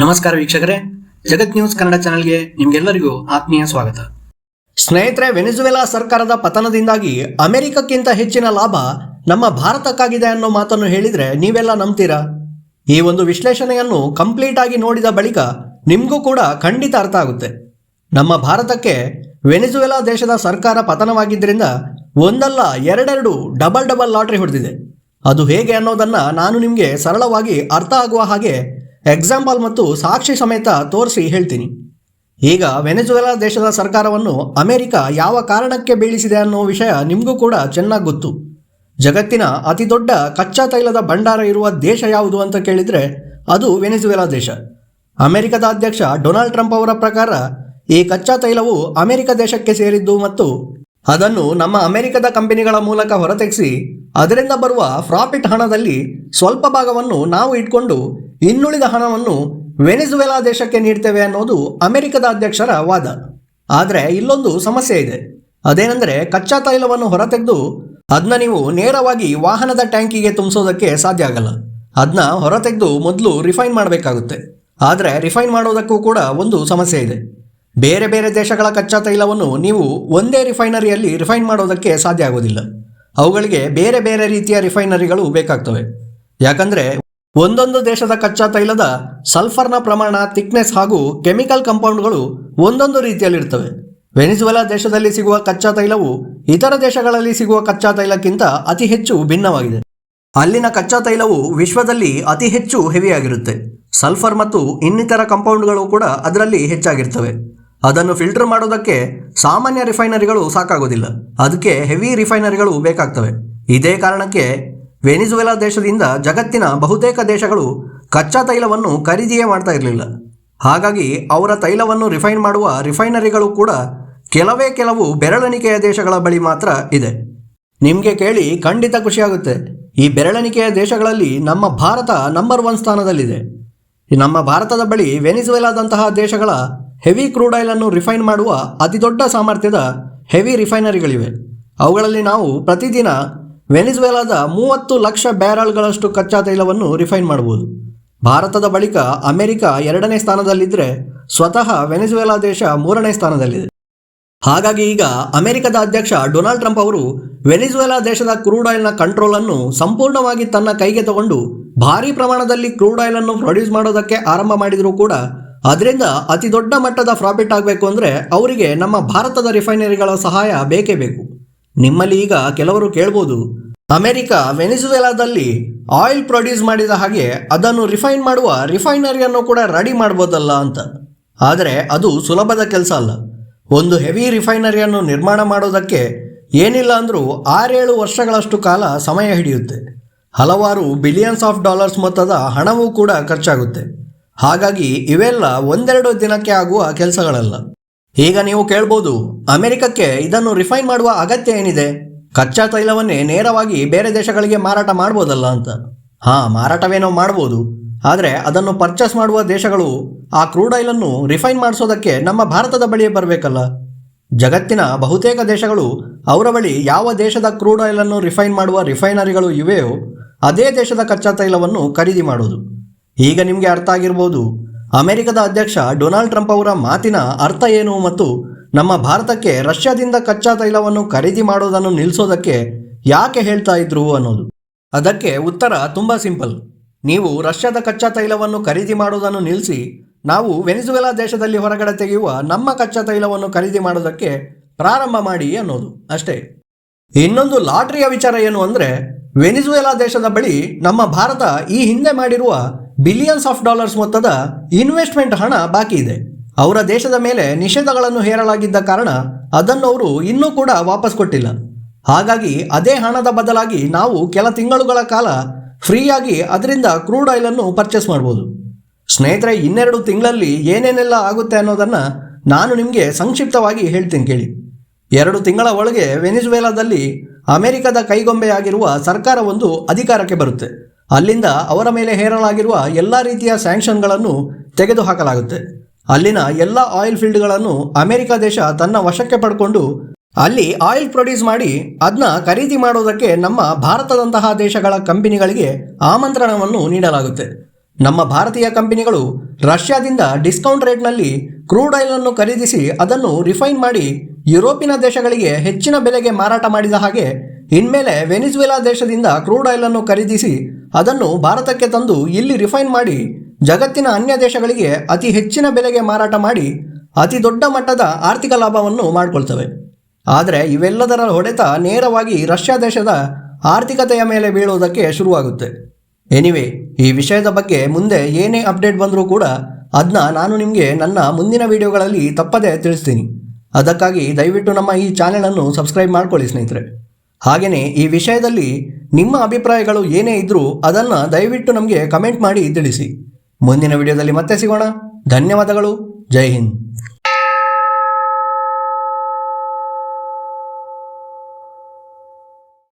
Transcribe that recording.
ನಮಸ್ಕಾರ ವೀಕ್ಷಕರೇ. ಜಗತ್ ನ್ಯೂಸ್ ಕನ್ನಡ ಚಾನೆಲ್ಗೆ ನಿಮ್ಗೆಲ್ಲರಿಗೂ ಆತ್ಮೀಯ ಸ್ವಾಗತ. ಸ್ನೇಹಿತರೆ, ವೆನಿಜುವೆಲಾ ಸರ್ಕಾರದ ಪತನದಿಂದಾಗಿ ಅಮೆರಿಕಕ್ಕಿಂತ ಹೆಚ್ಚಿನ ಲಾಭ ನಮ್ಮ ಭಾರತಕ್ಕಾಗಿದೆ ಅನ್ನೋ ಮಾತನ್ನು ಹೇಳಿದ್ರೆ ನೀವೆಲ್ಲ ನಂಬ್ತೀರಾ? ಈ ಒಂದು ವಿಶ್ಲೇಷಣೆಯನ್ನು ಕಂಪ್ಲೀಟ್ ಆಗಿ ನೋಡಿದ ಬಳಿಕ ನಿಮಗೂ ಕೂಡ ಖಂಡಿತ ಅರ್ಥ ಆಗುತ್ತೆ. ನಮ್ಮ ಭಾರತಕ್ಕೆ ವೆನಿಜುವೆಲಾ ದೇಶದ ಸರ್ಕಾರ ಪತನವಾಗಿದ್ದರಿಂದ ಒಂದಲ್ಲ ಎರಡೆರಡು ಡಬಲ್ ಡಬಲ್ ಲಾಟ್ರಿ ಹೊಡೆದಿದೆ. ಅದು ಹೇಗೆ ಅನ್ನೋದನ್ನ ನಾನು ನಿಮಗೆ ಸರಳವಾಗಿ ಅರ್ಥ ಆಗುವ ಹಾಗೆ ಎಕ್ಸಾಂಪಲ್ ಮತ್ತು ಸಾಕ್ಷಿ ಸಮೇತ ತೋರಿಸಿ ಹೇಳ್ತೀನಿ. ಈಗ ವೆನೆಜುವೆಲಾ ದೇಶದ ಸರ್ಕಾರವನ್ನು ಅಮೆರಿಕ ಯಾವ ಕಾರಣಕ್ಕೆ ಬೀಳಿಸಿದೆ ಅನ್ನೋ ವಿಷಯ ನಿಮಗೂ ಕೂಡ ಚೆನ್ನಾಗಿ ಗೊತ್ತು. ಜಗತ್ತಿನ ಅತಿ ದೊಡ್ಡ ಕಚ್ಚಾ ತೈಲದ ಭಂಡಾರ ಇರುವ ದೇಶ ಯಾವುದು ಅಂತ ಕೇಳಿದರೆ ಅದು ವೆನೆಜುವೆಲಾ ದೇಶ. ಅಮೆರಿಕದ ಅಧ್ಯಕ್ಷ ಡೊನಾಲ್ಡ್ ಟ್ರಂಪ್ ಅವರ ಪ್ರಕಾರ ಈ ಕಚ್ಚಾ ತೈಲವು ಅಮೆರಿಕ ದೇಶಕ್ಕೆ ಸೇರಿದ್ದು ಮತ್ತು ಅದನ್ನು ನಮ್ಮ ಅಮೆರಿಕದ ಕಂಪನಿಗಳ ಮೂಲಕ ಹೊರತೆಗೆಸಿ ಅದರಿಂದ ಬರುವ ಪ್ರಾಫಿಟ್ ಹಣದಲ್ಲಿ ಸ್ವಲ್ಪ ಭಾಗವನ್ನು ನಾವು ಇಟ್ಕೊಂಡು ಇನ್ನುಳಿದ ಹಣವನ್ನು ವೆನೆಜುವೆಲಾ ದೇಶಕ್ಕೆ ನೀಡ್ತೇವೆ ಅನ್ನೋದು ಅಮೆರಿಕದ ಅಧ್ಯಕ್ಷರ ವಾದ. ಆದರೆ ಇಲ್ಲೊಂದು ಸಮಸ್ಯೆ ಇದೆ. ಅದೇನೆಂದರೆ ಕಚ್ಚಾ ತೈಲವನ್ನು ಹೊರತೆಗೆದು ಅದನ್ನ ನೀವು ನೇರವಾಗಿ ವಾಹನದ ಟ್ಯಾಂಕಿಗೆ ತುಂಬಿಸೋದಕ್ಕೆ ಸಾಧ್ಯ ಆಗಲ್ಲ. ಅದನ್ನ ಹೊರತೆಗೆದು ಮೊದಲು ರಿಫೈನ್ ಮಾಡಬೇಕಾಗುತ್ತೆ. ಆದರೆ ರಿಫೈನ್ ಮಾಡೋದಕ್ಕೂ ಕೂಡ ಒಂದು ಸಮಸ್ಯೆ ಇದೆ. ಬೇರೆ ಬೇರೆ ದೇಶಗಳ ಕಚ್ಚಾ ತೈಲವನ್ನು ನೀವು ಒಂದೇ ರಿಫೈನರಿಯಲ್ಲಿ ರಿಫೈನ್ ಮಾಡೋದಕ್ಕೆ ಸಾಧ್ಯ ಆಗೋದಿಲ್ಲ. ಅವುಗಳಿಗೆ ಬೇರೆ ಬೇರೆ ರೀತಿಯ ರಿಫೈನರಿಗಳು ಬೇಕಾಗ್ತವೆ. ಯಾಕಂದರೆ ಒಂದೊಂದು ದೇಶದ ಕಚ್ಚಾ ತೈಲದ ಸಲ್ಫರ್ನ ಪ್ರಮಾಣ, ಥಿಕ್ನೆಸ್ ಹಾಗೂ ಕೆಮಿಕಲ್ ಕಂಪೌಂಡ್ಗಳು ಒಂದೊಂದು ರೀತಿಯಲ್ಲಿರ್ತವೆ. ವೆನಿಜುವೆಲಾ ದೇಶದಲ್ಲಿ ಸಿಗುವ ಕಚ್ಚಾ ತೈಲವು ಇತರ ದೇಶಗಳಲ್ಲಿ ಸಿಗುವ ಕಚ್ಚಾ ತೈಲಕ್ಕಿಂತ ಅತಿ ಹೆಚ್ಚು ಭಿನ್ನವಾಗಿದೆ. ಅಲ್ಲಿನ ಕಚ್ಚಾ ತೈಲವು ವಿಶ್ವದಲ್ಲಿ ಅತಿ ಹೆಚ್ಚು ಹೆವಿಯಾಗಿರುತ್ತೆ. ಸಲ್ಫರ್ ಮತ್ತು ಇನ್ನಿತರ ಕಂಪೌಂಡ್ಗಳು ಕೂಡ ಅದರಲ್ಲಿ ಹೆಚ್ಚಾಗಿರ್ತವೆ. ಅದನ್ನು ಫಿಲ್ಟರ್ ಮಾಡೋದಕ್ಕೆ ಸಾಮಾನ್ಯ ರಿಫೈನರಿಗಳು ಸಾಕಾಗೋದಿಲ್ಲ. ಅದಕ್ಕೆ ಹೆವಿ ರಿಫೈನರಿಗಳು ಬೇಕಾಗ್ತವೆ. ಇದೇ ಕಾರಣಕ್ಕೆ ವೆನಿಜುವೆಲಾ ದೇಶದಿಂದ ಜಗತ್ತಿನ ಬಹುತೇಕ ದೇಶಗಳು ಕಚ್ಚಾ ತೈಲವನ್ನು ಖರೀದಿಯೇ ಮಾಡ್ತಾ ಇರಲಿಲ್ಲ. ಹಾಗಾಗಿ ಅವರ ತೈಲವನ್ನು ರಿಫೈನ್ ಮಾಡುವ ರಿಫೈನರಿಗಳು ಕೂಡ ಕೆಲವೇ ಕೆಲವು ಬೆರಳೆಣಿಕೆಯ ದೇಶಗಳ ಬಳಿ ಮಾತ್ರ ಇದೆ. ನಿಮಗೆ ಕೇಳಿ ಖಂಡಿತ ಖುಷಿಯಾಗುತ್ತೆ. ಈ ಬೆರಳೆಣಿಕೆಯ ದೇಶಗಳಲ್ಲಿ ನಮ್ಮ ಭಾರತ ನಂಬರ್ ಒನ್ ಸ್ಥಾನದಲ್ಲಿದೆ. ನಮ್ಮ ಭಾರತದ ಬಳಿ ವೆನಿಜುವೆಲಾದಂತಹ ದೇಶಗಳ ಹೆವಿ ಕ್ರೂಡ್ ಆಯಿಲ್ ಅನ್ನು ರಿಫೈನ್ ಮಾಡುವ ಅತಿದೊಡ್ಡ ಸಾಮರ್ಥ್ಯದ ಹೆವಿ ರಿಫೈನರಿಗಳಿವೆ. ಅವುಗಳಲ್ಲಿ ನಾವು ಪ್ರತಿದಿನ ವೆನಿಜುವೆಲಾದ ಮೂವತ್ತು ಲಕ್ಷ ಬ್ಯಾರಲ್ಗಳಷ್ಟು ಕಚ್ಚಾ ತೈಲವನ್ನು ರಿಫೈನ್ ಮಾಡಬಹುದು. ಭಾರತದ ಬಳಿಕ ಅಮೆರಿಕ ಎರಡನೇ ಸ್ಥಾನದಲ್ಲಿದ್ದರೆ ಸ್ವತಃ ವೆನಿಜುವೆಲಾ ದೇಶ ಮೂರನೇ ಸ್ಥಾನದಲ್ಲಿದೆ. ಹಾಗಾಗಿ ಈಗ ಅಮೆರಿಕದ ಅಧ್ಯಕ್ಷ ಡೊನಾಲ್ಡ್ ಟ್ರಂಪ್ ಅವರು ವೆನಿಜುವೆಲಾ ದೇಶದ ಕ್ರೂಡ್ ಆಯಿಲ್ನ ಕಂಟ್ರೋಲ್ ಅನ್ನು ಸಂಪೂರ್ಣವಾಗಿ ತನ್ನ ಕೈಗೆ ತಗೊಂಡು ಭಾರೀ ಪ್ರಮಾಣದಲ್ಲಿ ಕ್ರೂಡ್ ಆಯಿಲ್ ಅನ್ನು ಪ್ರೊಡ್ಯೂಸ್ ಮಾಡೋದಕ್ಕೆ ಆರಂಭ ಮಾಡಿದರೂ ಕೂಡ ಅದರಿಂದ ಅತಿ ದೊಡ್ಡ ಮಟ್ಟದ ಪ್ರಾಫಿಟ್ ಆಗಬೇಕು ಅಂದರೆ ಅವರಿಗೆ ನಮ್ಮ ಭಾರತದ ರಿಫೈನರಿಗಳ ಸಹಾಯ ಬೇಕೇ ಬೇಕು. ನಿಮ್ಮಲ್ಲಿ ಈಗ ಕೆಲವರು ಕೇಳ್ಬೋದು. ಅಮೆರಿಕ, ವೆನಿಜುವೆಲಾದಲ್ಲಿ ಆಯಿಲ್ ಪ್ರೊಡ್ಯೂಸ್ ಮಾಡಿದ ಹಾಗೆ ಅದನ್ನು ರಿಫೈನ್ ಮಾಡುವ ರಿಫೈನರಿಯನ್ನು ಕೂಡ ರೆಡಿ ಮಾಡ್ಬೋದಲ್ಲ ಅಂತ. ಆದರೆ ಅದು ಸುಲಭದ ಕೆಲಸ ಅಲ್ಲ. ಒಂದು ಹೆವಿ ರಿಫೈನರಿಯನ್ನು ನಿರ್ಮಾಣ ಮಾಡೋದಕ್ಕೆ ಏನಿಲ್ಲ ಅಂದರೂ ಆರೇಳು ವರ್ಷಗಳಷ್ಟು ಕಾಲ ಸಮಯ ಹಿಡಿಯುತ್ತೆ. ಹಲವಾರು ಬಿಲಿಯನ್ಸ್ ಆಫ್ ಡಾಲರ್ಸ್ ಮೊತ್ತದ ಹಣವೂ ಕೂಡ ಖರ್ಚಾಗುತ್ತೆ. ಹಾಗಾಗಿ ಇವೆಲ್ಲ ಒಂದೆರಡು ದಿನಕ್ಕೆ ಆಗುವ ಕೆಲಸಗಳಲ್ಲ. ಈಗ ನೀವು ಕೇಳ್ಬೋದು, ಅಮೆರಿಕಕ್ಕೆ ಇದನ್ನು ರಿಫೈನ್ ಮಾಡುವ ಅಗತ್ಯ ಏನಿದೆ? ಕಚ್ಚಾ ತೈಲವನ್ನೇ ನೇರವಾಗಿ ಬೇರೆ ದೇಶಗಳಿಗೆ ಮಾರಾಟ ಮಾಡ್ಬೋದಲ್ಲ ಅಂತ. ಹಾಂ, ಮಾರಾಟವೇನೋ ಮಾಡ್ಬೋದು. ಆದರೆ ಅದನ್ನು ಪರ್ಚೇಸ್ ಮಾಡುವ ದೇಶಗಳು ಆ ಕ್ರೂಡ್ ಆಯಿಲನ್ನು ರಿಫೈನ್ ಮಾಡಿಸೋದಕ್ಕೆ ನಮ್ಮ ಭಾರತದ ಬಳಿಯೇ ಬರಬೇಕಲ್ಲ. ಜಗತ್ತಿನ ಬಹುತೇಕ ದೇಶಗಳು ಅವರ ಬಳಿ ಯಾವ ದೇಶದ ಕ್ರೂಡ್ ಆಯಿಲನ್ನು ರಿಫೈನ್ ಮಾಡುವ ರಿಫೈನರಿಗಳು ಇವೆಯೋ, ಅದೇ ದೇಶದ ಕಚ್ಚಾ ತೈಲವನ್ನು ಖರೀದಿ ಮಾಡೋದು. ಈಗ ನಿಮಗೆ ಅರ್ಥ ಆಗಿರ್ಬೋದು ಅಮೆರಿಕದ ಅಧ್ಯಕ್ಷ ಡೊನಾಲ್ಡ್ ಟ್ರಂಪ್ ಅವರ ಮಾತಿನ ಅರ್ಥ ಏನು ಮತ್ತು ನಮ್ಮ ಭಾರತಕ್ಕೆ ರಷ್ಯಾದಿಂದ ಕಚ್ಚಾ ತೈಲವನ್ನು ಖರೀದಿ ಮಾಡೋದನ್ನು ನಿಲ್ಲಿಸೋದಕ್ಕೆ ಯಾಕೆ ಹೇಳ್ತಾ ಇದ್ರು ಅನ್ನೋದು. ಅದಕ್ಕೆ ಉತ್ತರ ತುಂಬ ಸಿಂಪಲ್. ನೀವು ರಷ್ಯಾದ ಕಚ್ಚಾ ತೈಲವನ್ನು ಖರೀದಿ ಮಾಡೋದನ್ನು ನಿಲ್ಲಿಸಿ, ನಾವು ವೆನಿಜುವೆಲಾ ದೇಶದಲ್ಲಿ ಹೊರಗಡೆ ತೆಗೆಯುವ ನಮ್ಮ ಕಚ್ಚಾ ತೈಲವನ್ನು ಖರೀದಿ ಮಾಡೋದಕ್ಕೆ ಪ್ರಾರಂಭ ಮಾಡಿ ಅನ್ನೋದು ಅಷ್ಟೇ. ಇನ್ನೊಂದು ಲಾಟ್ರಿಯ ವಿಚಾರ ಏನು ಅಂದರೆ, ವೆನಿಜುವೆಲಾ ದೇಶದ ಬಳಿ ನಮ್ಮ ಭಾರತ ಈ ಹಿಂದೆ ಮಾಡಿರುವ ಬಿಲಿಯನ್ಸ್ ಆಫ್ ಡಾಲರ್ಸ್ ಮೊತ್ತದ ಇನ್ವೆಸ್ಟ್ಮೆಂಟ್ ಹಣ ಬಾಕಿ ಇದೆ. ಅವರ ದೇಶದ ಮೇಲೆ ನಿಷೇಧಗಳನ್ನು ಹೇರಲಾಗಿದ್ದ ಕಾರಣ ಅದನ್ನು ಅವರು ಇನ್ನೂ ಕೂಡ ವಾಪಸ್ ಕೊಟ್ಟಿಲ್ಲ. ಹಾಗಾಗಿ ಅದೇ ಹಣದ ಬದಲಾಗಿ ನಾವು ಕೆಲ ತಿಂಗಳುಗಳ ಕಾಲ ಫ್ರೀಯಾಗಿ ಅದರಿಂದ ಕ್ರೂಡ್ ಆಯಿಲನ್ನು ಪರ್ಚೇಸ್ ಮಾಡ್ಬೋದು. ಸ್ನೇಹಿತರೆ, ಇನ್ನೆರಡು ತಿಂಗಳಲ್ಲಿ ಏನೇನೆಲ್ಲ ಆಗುತ್ತೆ ಅನ್ನೋದನ್ನು ನಾನು ನಿಮಗೆ ಸಂಕ್ಷಿಪ್ತವಾಗಿ ಹೇಳ್ತೀನಿ ಕೇಳಿ. ಎರಡು ತಿಂಗಳ ಒಳಗೆ ವೆನಿಜುವೆಲಾದಲ್ಲಿ ಅಮೆರಿಕದ ಕೈಗೊಂಬೆಯಾಗಿರುವ ಸರ್ಕಾರ ಒಂದು ಅಧಿಕಾರಕ್ಕೆ ಬರುತ್ತೆ. ಅಲ್ಲಿಂದ ಅವರ ಮೇಲೆ ಹೇರಲಾಗಿರುವ ಎಲ್ಲ ರೀತಿಯ ಸ್ಯಾಂಕ್ಷನ್ಗಳನ್ನು ತೆಗೆದುಹಾಕಲಾಗುತ್ತೆ. ಅಲ್ಲಿನ ಎಲ್ಲ ಆಯಿಲ್ ಫೀಲ್ಡ್ಗಳನ್ನು ಅಮೆರಿಕ ದೇಶ ತನ್ನ ವಶಕ್ಕೆ ಪಡ್ಕೊಂಡು ಅಲ್ಲಿ ಆಯಿಲ್ ಪ್ರೊಡ್ಯೂಸ್ ಮಾಡಿ ಅದನ್ನ ಖರೀದಿ ಮಾಡೋದಕ್ಕೆ ನಮ್ಮ ಭಾರತದಂತಹ ದೇಶಗಳ ಕಂಪನಿಗಳಿಗೆ ಆಮಂತ್ರಣವನ್ನು ನೀಡಲಾಗುತ್ತೆ. ನಮ್ಮ ಭಾರತೀಯ ಕಂಪನಿಗಳು ರಷ್ಯಾದಿಂದ ಡಿಸ್ಕೌಂಟ್ ರೇಟ್ನಲ್ಲಿ ಕ್ರೂಡ್ ಆಯಿಲ್ ಅನ್ನು ಖರೀದಿಸಿ ಅದನ್ನು ರಿಫೈನ್ ಮಾಡಿ ಯುರೋಪಿನ ದೇಶಗಳಿಗೆ ಹೆಚ್ಚಿನ ಬೆಲೆಗೆ ಮಾರಾಟ ಮಾಡಿದ ಹಾಗೆ, ಇನ್ಮೇಲೆ ವೆನಿಜುವೆಲಾ ದೇಶದಿಂದ ಕ್ರೂಡ್ ಆಯಿಲ್ ಅನ್ನು ಖರೀದಿಸಿ ಅದನ್ನು ಭಾರತಕ್ಕೆ ತಂದು ಇಲ್ಲಿ ರಿಫೈನ್ ಮಾಡಿ ಜಗತ್ತಿನ ಅನ್ಯ ದೇಶಗಳಿಗೆ ಅತಿ ಹೆಚ್ಚಿನ ಬೆಲೆಗೆ ಮಾರಾಟ ಮಾಡಿ ಅತಿ ದೊಡ್ಡ ಮಟ್ಟದ ಆರ್ಥಿಕ ಲಾಭವನ್ನು ಮಾಡಿಕೊಳ್ತವೆ. ಆದರೆ ಇವೆಲ್ಲದರ ಹೊಡೆತ ನೇರವಾಗಿ ರಷ್ಯಾ ದೇಶದ ಆರ್ಥಿಕತೆಯ ಮೇಲೆ ಬೀಳುವುದಕ್ಕೆ ಶುರುವಾಗುತ್ತೆ. ಎನಿವೆ, ಈ ವಿಷಯದ ಬಗ್ಗೆ ಮುಂದೆ ಏನೇ ಅಪ್ಡೇಟ್ ಬಂದರೂ ಕೂಡ ಅದನ್ನ ನಾನು ನಿಮಗೆ ನನ್ನ ಮುಂದಿನ ವಿಡಿಯೋಗಳಲ್ಲಿ ತಪ್ಪದೇ ತಿಳಿಸ್ತೀನಿ. ಅದಕ್ಕಾಗಿ ದಯವಿಟ್ಟು ನಮ್ಮ ಈ ಚಾನೆಲನ್ನು ಸಬ್ಸ್ಕ್ರೈಬ್ ಮಾಡ್ಕೊಳ್ಳಿ ಸ್ನೇಹಿತರೆ. ಹಾಗೆಯೇ ಈ ವಿಷಯದಲ್ಲಿ ನಿಮ್ಮ ಅಭಿಪ್ರಾಯಗಳು ಏನೇ ಇದ್ದರೂ ಅದನ್ನು ದಯವಿಟ್ಟು ನಮಗೆ ಕಮೆಂಟ್ ಮಾಡಿ ತಿಳಿಸಿ. ಮುಂದಿನ ವಿಡಿಯೋದಲ್ಲಿ ಮತ್ತೆ ಸಿಗೋಣ. ಧನ್ಯವಾದಗಳು. ಜೈ ಹಿಂದ್.